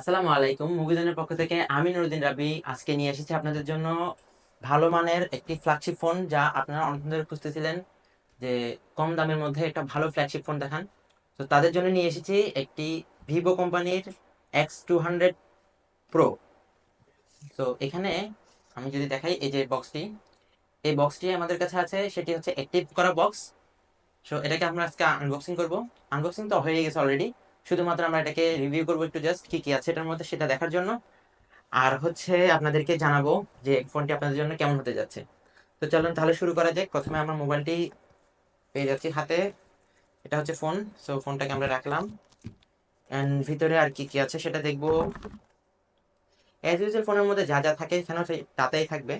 আসসালামু আলাইকুম, মুভিজনের পক্ষ থেকে আমি নুরুদ্দিন রাবি আজকে নিয়ে এসেছি আপনাদের জন্য ভালো মানের একটি ফ্ল্যাগশিপ ফোন যা আপনারা অনেকদিন ধরে খুঁজতেছিলেন যে কম দামের মধ্যে একটা ভালো ফ্ল্যাগশিপ ফোন দেখান। তো তাদের জন্য নিয়ে এসেছি একটি ভিভো কোম্পানির এক্স টু হান্ড্রেড প্রো তো এখানে আমি যদি দেখাই এই যে বক্সটি এই বক্সটি আমাদের কাছে আছে, সেটি হচ্ছে অ্যাক্টিভ করা বক্স সো এটাকে আমরা আজকে আনবক্সিং করব। আনবক্সিং তো হয়ে গেছে অলরেডি শুধুমাত্র আমরা এটাকে রিভিউ করব একটু জাস্ট কি কি আছে এটার মধ্যে সেটা দেখার জন্য। আর হচ্ছে আপনাদেরকে জানাব যে ফোনটি আপনাদের জন্য কেমন হতে যাচ্ছে। তো চলুন তাহলে শুরু করা যাক। প্রথমে আমরা মোবাইলটি পেয়ে যাচ্ছি হাতে। এটা হচ্ছে ফোন। সো ফোনটাকে আমরা রাখলাম। অ্যান্ড ভিতরে আর কি কি আছে সেটা দেখব। অ্যাজ ইউজুয়াল ফোনের মধ্যে যা যা থাকে এখানেও তাতেই থাকবে।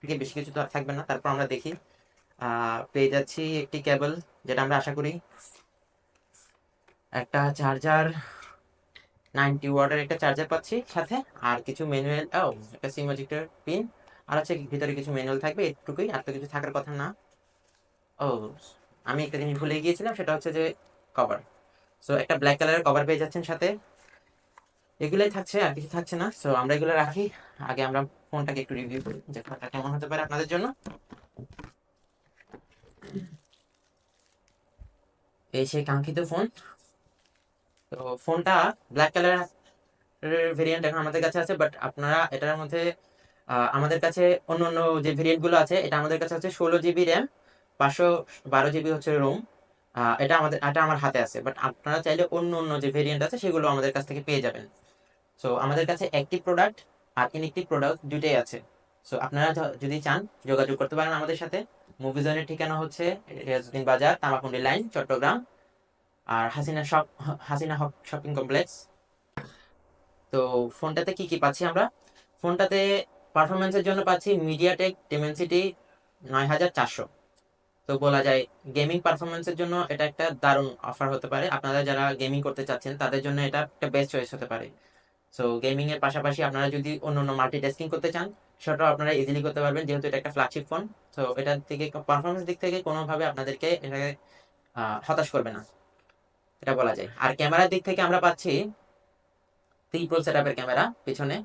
থেকে বেশি কিছু তো আর থাকবে না। তারপর আমরা দেখি। পেয়ে যাচ্ছি একটি কেবল যেটা আমরা আশা করি একটা চার্জার নাইনটি ওয়াটের একটা চার্জার পাচ্ছি সাথে, আর কিছু ম্যানুয়াল ও, একটা সিম ইজেক্টর পিন আর হচ্ছে ভিতরে কিছু ম্যানুয়াল থাকবে এটুকুই আর কিছু থাকার কথা না। ও, আমি একটা জিনিস ভুলে গিয়েছিলাম, সেটা হচ্ছে যে কভার সো একটা ব্ল্যাক কালারের কভার পেয়ে যাচ্ছেন সাথে। এগুলাই থাকছে, আর কিছু থাকছে না। সো আমরা এগুলো রাখি। আগে আমরা ফোনটাকে একটু রিভিউ করি, যে ফোনটা কেমন হতে পারে আপনাদের জন্য। এই সেই কাঙ্ক্ষিত ফোন তো ফোনটা ব্ল্যাক কালার ভেরিয়েন্ট এখন আমাদের কাছে আছে বাট আপনারা এটার মধ্যে আমাদের কাছে অন্য অন্য যে ভেরিয়েন্টগুলো আছে, এটা আমাদের কাছে হচ্ছে ষোলো জিবি র্যাম পাঁচশো বারো জিবি হচ্ছে রোম এটা আমাদের, এটা আমার হাতে আছে বাট আপনারা চাইলে অন্য অন্য যে ভেরিয়েন্ট আছে, সেগুলো আমাদের কাছ থেকে পেয়ে যাবেন। সো আমাদের কাছে অ্যাক্টিভ প্রোডাক্ট আর ইনএক্টিভ প্রোডাক্ট দুইটাই আছে। সো আপনারা যদি চান, যোগাযোগ করতে পারেন আমাদের সাথে। মুভিজনের ঠিকানা হচ্ছে রিয়াজুদ্দিন বাজার, তামাকুন্ডি লাইন, চট্টগ্রাম। আর Hasina shop Hasina Haque shopping complex তো ফোনটাতে কি কি পাচ্ছি আমরা? ফোনটাতে পারফরমেন্সের জন্য পাচ্ছি মিডিয়াটেক ডিমেনসিটি নয় হাজার চারশো। তো বলা যায় গেমিং পারফরমেন্সের জন্য এটা একটা দারুণ অফার হতে পারে। আপনারা যারা গেমিং করতে চাচ্ছেন, তাদের জন্য এটা একটা বেস্ট চয়েস হতে পারে। সো গেমিং এর পাশাপাশি আপনারা যদি অন্য অন্য মাল্টিটাস্কিং করতে চান, সেটাও আপনারা ইজিলি করতে পারবেন, যেহেতু এটা একটা ফ্ল্যাগশিপ ফোন তো এটার থেকে পারফরমেন্স দিক থেকে কোনোভাবে আপনাদেরকে এটাকে হতাশ করবে না। এটা বলা যায়। আর ক্যামেরার দিক থেকে আমরা পাচ্ছি ট্রিপল সেটআপের ক্যামেরা পিছনে।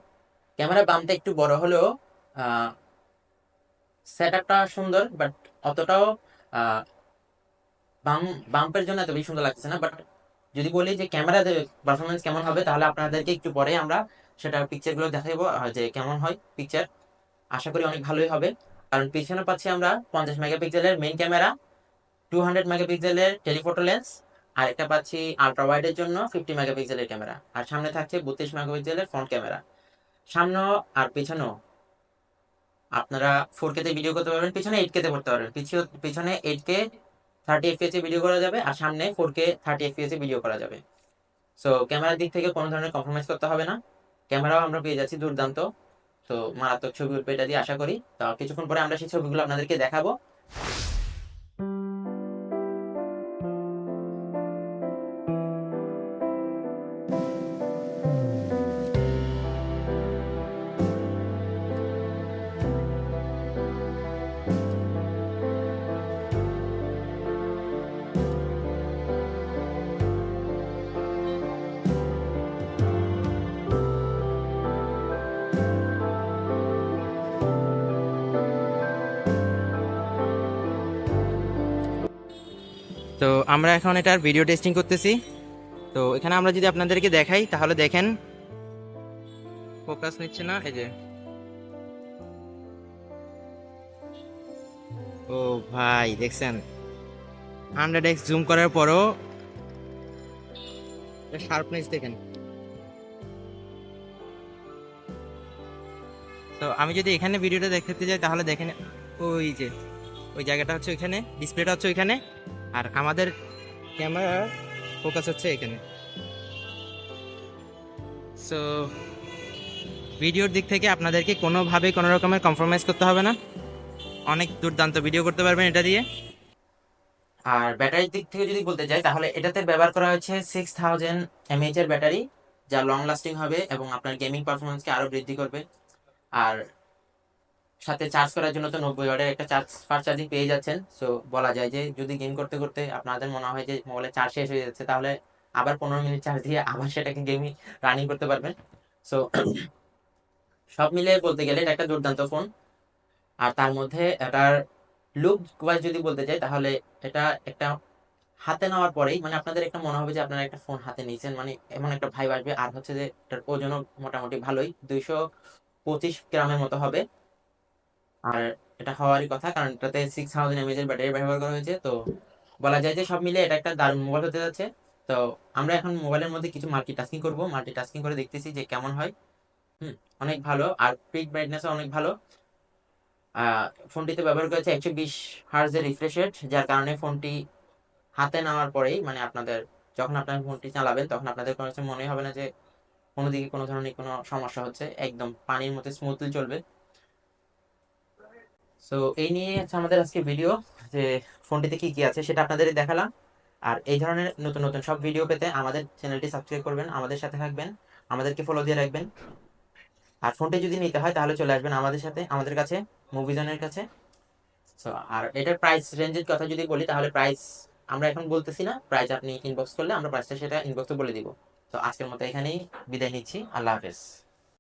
ক্যামেরা বামটা একটু বড় হলেও সেট আপটা সুন্দর বাট অতটাও বাম, বাম্পের জন্য এত বেশি সুন্দর লাগছে না বাট যদি বলি যে ক্যামেরা পারফরমেন্স কেমন হবে, তাহলে আপনাদেরকে একটু পরে আমরা সেটা পিকচারগুলো দেখাবো যে কেমন হয় পিকচার আশা করি অনেক ভালোই হবে। কারণ পিছনে পাচ্ছি আমরা পঞ্চাশ মেগাপিক্সেলের মেইন ক্যামেরা টু হান্ড্রেড মেগাপিক্সেলের টেলিফোটো লেন্স আর একটা পাচ্ছি আলট্রা ওয়াইডের জন্য ফিফটি মেগাপিক্সেলের ক্যামেরা আর সামনে থাকছে বত্রিশ মেগাপিক্সেলের ফ্রন্ট ক্যামেরা সামনেও আর পিছনেও আপনারা ফোর কে তে ভিডিও করতে পারবেন, পিছনে এইট কে তে করতে পারবেন। পিছনে eight K thirty FPS video করা যাবে আর সামনে four K thirty FPS video করা যাবে। সো ক্যামেরার দিক থেকে কোনো ধরনের কম্প্রোমাইজ করতে হবে না। ক্যামেরাও আমরা পেয়ে যাচ্ছি দুর্দান্ত। তো মারাত্মক ছবি উঠবে এটা দিয়ে আশা করি। তো, কিছুক্ষণ পরে আমরা সেই ছবিগুলো আপনাদেরকে দেখাবো। তো আমরা এখন এটার ভিডিও টেস্টিং করতেছি। তো এখানে আমরা যদি আপনাদেরকে দেখাই, তাহলে দেখেন। ফোকাস নিচ্ছে না, এই যে। ও ভাই, দেখছেন? হান্ড্রেড এক্স জুম করার পরও শার্পনেস দেখেন। তো আমি যদি এখানে ভিডিওটা দেখতে যাই, তাহলে দেখেন, ওই যে, ওই জায়গাটা হচ্ছে ওইখানে ডিসপ্লেটা হচ্ছে ওইখানে। আর আমাদের ক্যামেরা ফোকাস হচ্ছে এখানে। সো ভিডিওর দিক থেকে আপনাদেরকে কোনোভাবে কোনো রকমের কম্প্রোমাইজ করতে হবে না। অনেক দুর্দান্ত ভিডিও করতে পারবেন এটা দিয়ে। আর ব্যাটারির দিক থেকে যদি বলতে চাই তাহলে এটাতে ব্যবহার করা হয়েছে সিক্স থাউজেন্ড এমএইচ এর ব্যাটারি যা লং লাস্টিং হবে এবং আপনার গেমিং পারফরমেন্সকে আরও বৃদ্ধি করবে। আর সাথে চার্জ করার জন্য তো নব্বই ওয়াটের একটা চার্জ ফাস্ট চার্জিং পেয়ে যাচ্ছেন। সো বলা যায় যে যদি গেম করতে করতে আপনাদের মনে হয় যে মোবাইলে চার্জ শেষ হয়ে যাচ্ছে, তাহলে আবার পনেরো মিনিট চার্জ দিয়ে আবার সেটাকে গেমই রানিং করতে পারবেন। সো সব মিলিয়ে বলতে গেলে এটা একটা দুর্দান্ত ফোন আর তার মধ্যে এটার লুক ওয়াইজ যদি বলতে চাই তাহলে এটা একটা হাতে নেওয়ার পরেই মানে আপনাদের একটা মনে হবে যে আপনারা একটা ফোন হাতে নিয়েছেন মানে এমন একটা ভাইব আসবে। আর হচ্ছে যে এটার ওজনও মোটামুটি ভালোই, দুইশো পঁচিশ গ্রামের মতো হবে। আর এটা হওয়ারই কথা, কারণ এটাতে সিক্স থাউজেন্ড এমএজ এর ব্যাটারি ব্যবহার করা হয়েছে, তো বলা যায় যে সব মিলে এটা একটা দারুণ মোবাইল হতে যাচ্ছে। তো আমরা এখন মোবাইলের মধ্যে কিছু মাল্টি টাস্কিং করব মাল্টি টাস্কিং করে দেখতেছি যে কেমন হয়। হুম, অনেক ভালো, আর পিক ব্রাইটনেসও অনেক ভালো। ফোনটিতে ব্যবহার করেছে একশো বিশ হার্জের রিফ্রেশ রেট যার কারণে ফোনটি হাতে নেওয়ার পরেই মানে আপনাদের যখন আপনার ফোনটি চালাবেন, তখন আপনাদের কোনো মনে হবে না যে কোনো দিকে কোনো ধরনের কোনো সমস্যা হচ্ছে, একদম পানির মতো স্মুথলি চলবে। সো এই নিয়ে হচ্ছে আমাদের আজকে ভিডিও যে ফোনটিতে কি কি আছে সেটা আপনাদের দেখালাম। আর এই ধরনের নতুন নতুন সব ভিডিও পেতে আমাদের চ্যানেলটি সাবস্ক্রাইব করবেন, আমাদের সাথে থাকবেন, আমাদেরকে ফলো দিয়ে রাখবেন। আর ফোনটি যদি নিতে হয়, তাহলে চলে আসবেন আমাদের সাথে, আমাদের কাছে মুভিজনের কাছে। সো আর এটার প্রাইস রেঞ্জের কথা যদি বলি, তাহলে প্রাইস আমরা এখন বলতেছি না প্রাইস আপনি ইনবক্স করলে আমরা প্রাইসটা সেটা ইনবক্সে বলে দিব। তো আজকের মতো এখানেই বিদায় নিচ্ছি, আল্লাহ হাফেজ।